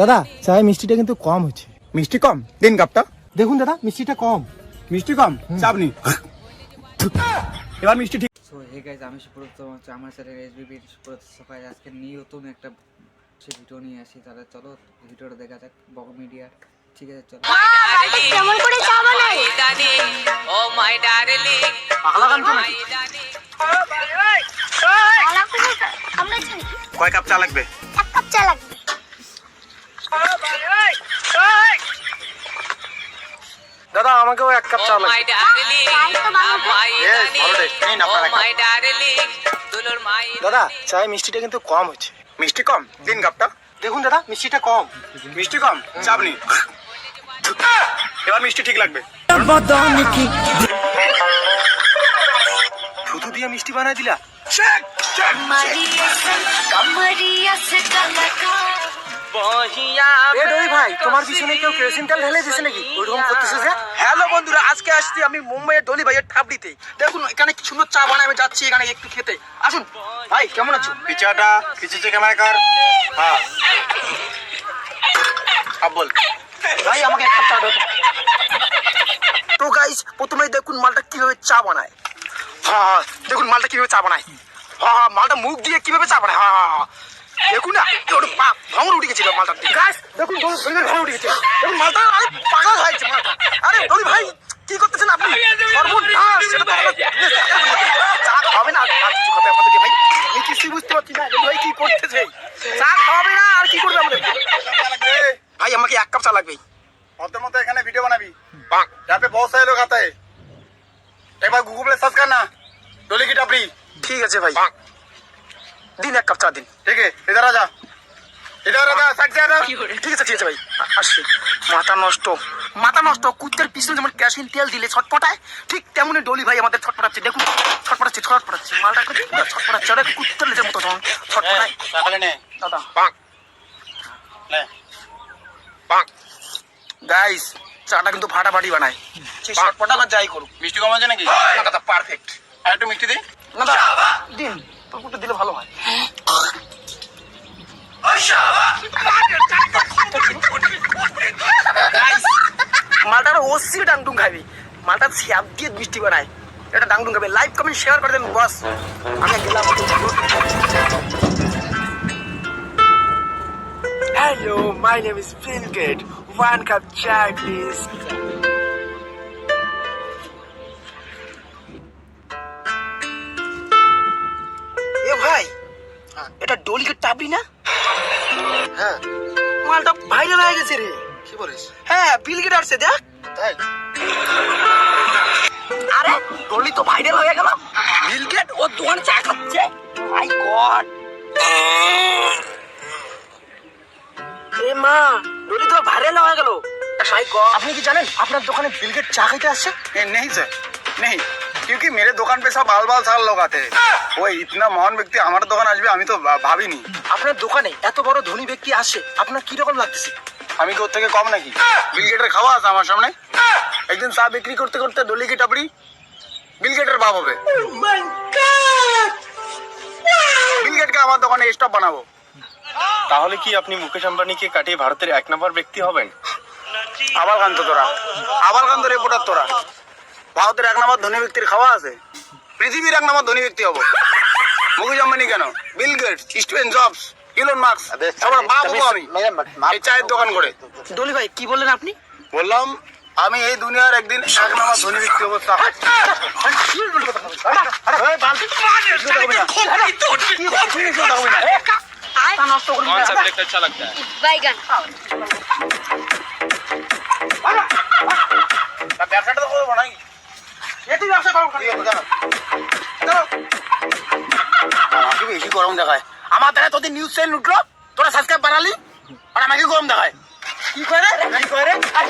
দাদা চায়ে মিষ্টিটা কিন্তু কম হচ্ছে। মিষ্টি কম? দিন কাপটা দেখুন দাদা মিষ্টিটা কম। মিষ্টি কম? চাপ নি এবার মিষ্টি ঠিক সো হে গাইজ আমি সুব্রত হচ্ছে আমার চ্যানেল এসবিবি সুব্রত সকাল আজকে নতুন একটা সে ভিডিও নিয়ে আসি। তাহলে চলো ভিডিওটা দেখা যাক বক মিডিয়ার ঠিক আছে চলো। বাড়িতে কেমন করে চা বানাই? পাগলা করে আমরা জানি। কয় কাপ চা লাগবে? এক কাপ চা লাগবে। দাদা আমাকেও এক কাপ চা লাগবে। নিন আপনার এক কাপ। দাদা চায়ে মিষ্টিটা কিন্তু কম হচ্ছে মিষ্টি কম? দিন কাপটা। দেখুন দাদা মিষ্টিটা কম। মিষ্টি কম? চাপ নি এবার মিষ্টি ঠিক লাগবে। থুতু দিয়ে মিষ্টি বানাই দিলা। এ ভাই তোমার পিছনে কেউ কেরোসিন তেল ঢেলে দিয়েছে নাকি? ওইরকম করতেছে যে? হ্যালো বন্ধুরা আজকে আসছি আমি মুম্বাইয়ের ডলি ভাইয়ের ঠাবড়িতে। দেখুন এখানে কি সুন্দর চা বানায় আমি যাচ্ছি এখানে একটু খেতে। আসুন ভাই কেমন আছো? ক্যামেরা কর। হ্যাঁ। আব বল। ভাই আমাকে এক কাপ চা দাও তো। তো গাইস প্রথমেই দেখুন মালটা কীভাবে চা বানায়। হ্যাঁ দেখুন মালটা কীভাবে চা বানায়। হা হা মালটা মুখ দিয়ে কীভাবে চাপড়ে হা হা হা। দেখুন না ওর পা ভাঙর উঠে গেছিল মালটা। গাছ দেখুন দড়ি ভাঙর উঠে গেছে। দেখুন মালটা আরে পাগল হয়েছে মালটা। আরে দড়ি ভাই কি করতেছেন আপনি? সর্বনাশ সেটা চা খাবে না আর কিছু খাবে আমাদেরকে ভাই? আমি কিছুই বুঝতে পারছি না ভাই কি করতেছে। চা খাবে না আর কি করবে আমাদের? ভাই আমাকে এক কাপ চা লাগবে। অন্তর মতো এখানে ভিডিও বানাবি। বাঁ যাতে বহুত সারে লোক আতে একবার গুগলে সার্চ না। ডলিকি টাপড়ি ঠিক আছে ভাই। দিন এক কাপ চা দিন। ঠিক আছে এদার রাজা এদার রাজা। সাকছে না ঠিক আছে ঠিক আছে ভাই। আসছে। মাথা নষ্ট। মাথা নষ্ট। কুত্তের পিছনে যেমন ক্যাশিন তেল দিলে ছটপটায় ঠিক তেমনই ডলি ভাই আমাদের ছটপটাচ্ছে। দেখুন ছটপটাচ্ছে ছটপটাচ্ছে। মালটা ছটপটাচ্ছে। অনেক কুত্তের লেজের মতো তখন ছটপটায়। দাদা। গাইস চাটা কিন্তু ফাটাফাটি বানায়। ছটপটা যাই করুক। মিষ্টি কম আছে নাকি? পারফেক্ট আর একটু মিষ্টি দিন না দিন পুকুরটা দিলে ভালো হয়। Guys, মালটার ওসি ডাংডুং খাবি মালটা স্যাপ দিয়ে মিষ্টি বানায়। এটা ডাংডুং খাবে লাইভ কমেন্ট শেয়ার করে দেন বস আমি গেলাম Hello, my name is Bill Gates. One cup chai, please. এটা ডলিকে টাবলি না হ্যাঁ মালটা ভাইরাল হয়ে গেছে রে কি বলিস হ্যাঁ বিল গেট আসছে দেখ তাই আরে ডলি তো ভাইরাল হয়ে গেল বিল গেট ও দোকান চা খাচ্ছে মাই গড এ মা ডলি তো ভাইরাল হয়ে গেল মাই গড আপনি কি জানেন আপনার দোকানে বিলগেট চা খাইতে আসছে ये नहीं सर नहीं क्योंकि मेरे दुकान पे सब बाल बाल साल लोग आते हैं ওই ইতনা মহান ব্যক্তি আমার দোকান আসবে আমি তো ভাবিনি। আপনার দোকানে এত বড় ধনী ব্যক্তি আসে আপনার কি রকম লাগতেছে? আমি কি ওর থেকে কম নাকি? বিল গেটের খাওয়া আছে আমার সামনে। একদিন চা বিক্রি করতে করতে ডলি কি টাপড়ি? বিল গেটের বাপ হবে। oh বিলগেটকে আমার দোকানে স্টপ বানাবো। তাহলে কি আপনি মুকেশ আম্বানিকে কাটিয়ে ভারতের এক নম্বর ব্যক্তি হবেন? আবার কান্ত তোরা। আবার কান্ত রেপোর্টার তোরা। ভারতের এক নম্বর ধনী ব্যক্তির খাওয়া আছে। পৃথিবীর এক নম্বর ধনী ব্যক্তি হব। মুকেশ আম্বানি কেন Bill Gate Steven Jobs Elon Musk সবার বাপ হবো আমি এই চায়ের দোকান করে ডলি ভাই কি বললেন আপনি বললাম আমি এই দুনিয়ার একদিন এক নম্বর ধনী ব্যক্তি হবো চা। এই বালতি। কিছু দেখবি না। কি বলছিস? কিছু দেখবি না। তা নষ্ট করুন कौन सा ब्रेक अच्छा लगता है বাইগান তা ব্যবসাটা তো করবো নাকি এ তুই ব্যবসা করো গরম দেখায় আমার দেখা তোদের নিউজ চ্যানেল উঠল তোরা সাবস্ক্রাইব বাড়ালি আর আমাকে গরম দেখায় কি করে কি করে আর